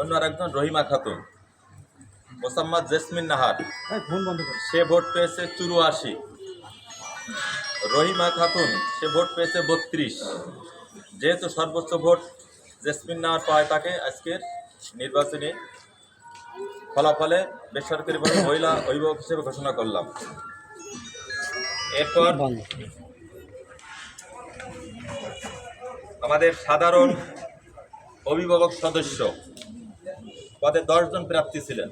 অন্য আরেকজন রহিমা খাতুন। মোসাম্মদ জেসমিন নাহার। সে ভোট পেয়েছে চুরাশি। রহিমা খাতুন সে ভোট পেয়েছে বত্রিশ। যেহেতু সর্বোচ্চ ভোট জেসমিন নাহার পায় তাকে আজকের নির্বাচনী ফলাফলে বেসরকারিভাবে মহিলা অভিভাবক হিসেবে ঘোষণা করলাম। এরপর আমাদের সাধারণ অভিভাবক সদস্য। পদে দশজন প্রার্থী ছিলেন।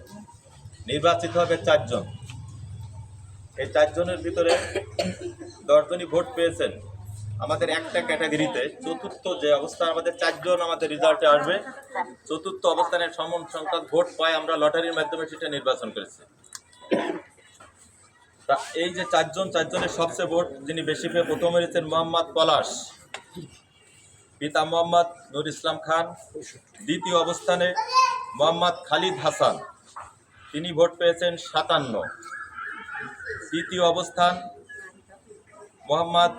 নির্বাচিত হবে চারজন। এই চারজনের ভিতরে দশজনই ভোট পেয়েছেন। আমাদের একটা ক্যাটাগরিতে চতুর্থ যে অবস্থা, আমাদের চারজন আমাদের রেজাল্টে আসবে। চতুর্থ অবস্থানের সমান সংখ্যক ভোট পায় আমরা লটারির মাধ্যমে সেটা নির্বাচন করেছি। তা এই যে চারজন, চারজনের সবচেয়ে ভোট যিনি বেশি পেয়ে প্রথম হয়েছেন মোহাম্মদ পলাশ। পিতা মোহাম্মদ নুর ইসলাম খান। দ্বিতীয় অবস্থানে মোহাম্মদ খালিদ হাসান। তিনি ভোট পেয়েছেন সাতান্ন। তৃতীয় অবস্থান মোহাম্মদ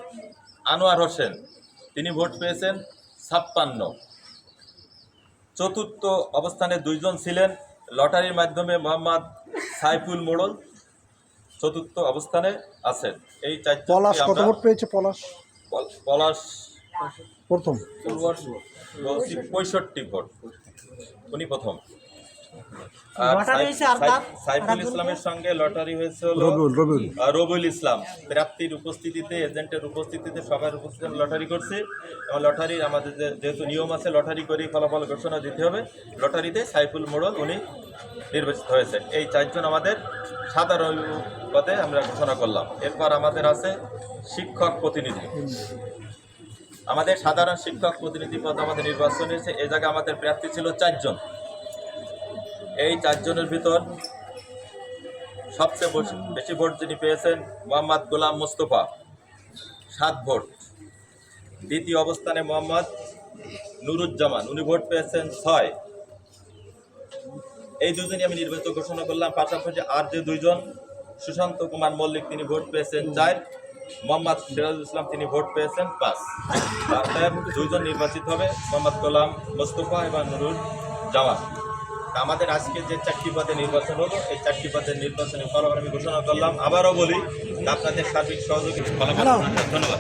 আনোয়ার হোসেন। তিনি ভোট পেয়েছেন ছাপ্পান্ন। চতুর্থ অবস্থানে দুইজন ছিলেন লটারির মাধ্যমে মোহাম্মদ সাইফুল মোড়ল। চতুর্থ অবস্থানে আছেন। এই চারজন পলাশ কত ভোট পেয়েছে পলাশ? পলাশ প্রথম? পঁয়ষট্টি ভোট। উনি প্রথম? সাইফুল ইসলামের সঙ্গে লটারি হয়েছে হলো রবিউল ইসলাম। প্রাপ্তির উপস্থিতিতে এজেন্টের উপস্থিতিতে সবার উপস্থিতিতে লটারি করছে। এবং লটারি আমাদের যে- যেহেতু নিয়ম আছে লটারি করে ফলাফল ঘোষণা দিতে হবে। লটারিতে সাইফুল মোড়ল উনি নির্বাচিত হয়েছে। এই চারজন আমাদের সাধারণ পদে আমরা ঘোষণা করলাম। এরপর আমাদের আছে শিক্ষক প্রতিনিধি। আমাদের সাধারণ শিক্ষক প্রতিনিধি পদ আমাদের নির্বাচন হয়েছে এই জায়গায় আমাদের প্রার্থী ছিল চারজন। এই চারজনের ভিতর সবচেয়ে বেশি- বেশি ভোট যিনি পেয়েছেন মোহাম্মদ গোলাম মোস্তফা, সাত ভোট। দ্বিতীয় অবস্থানে মোহাম্মদ নুরুজ্জামান, উনি ভোট পেয়েছেন ছয়। এই দুজনই আমি নির্বাচিত ঘোষণা করলাম, পাশাপাশি আর যে দুইজন, সুশান্ত কুমার মল্লিক, তিনি ভোট পেয়েছেন চার। মোহাম্মদ সিরাজুল ইসলাম তিনি ভোট পেয়েছেন পাঁচ তার দুইজন নির্বাচিত হবে মোহাম্মদ কলাম মোস্তফা এবং নুরুল জামান আমাদের আজকে যে চারটি পদে নির্বাচন হলো এই চারটি পদের নির্বাচনের ফলাফল আমি ঘোষণা করলাম। আবারও বলি আপনাদের সার্বিক সহযোগী ফলাফল ধন্যবাদ।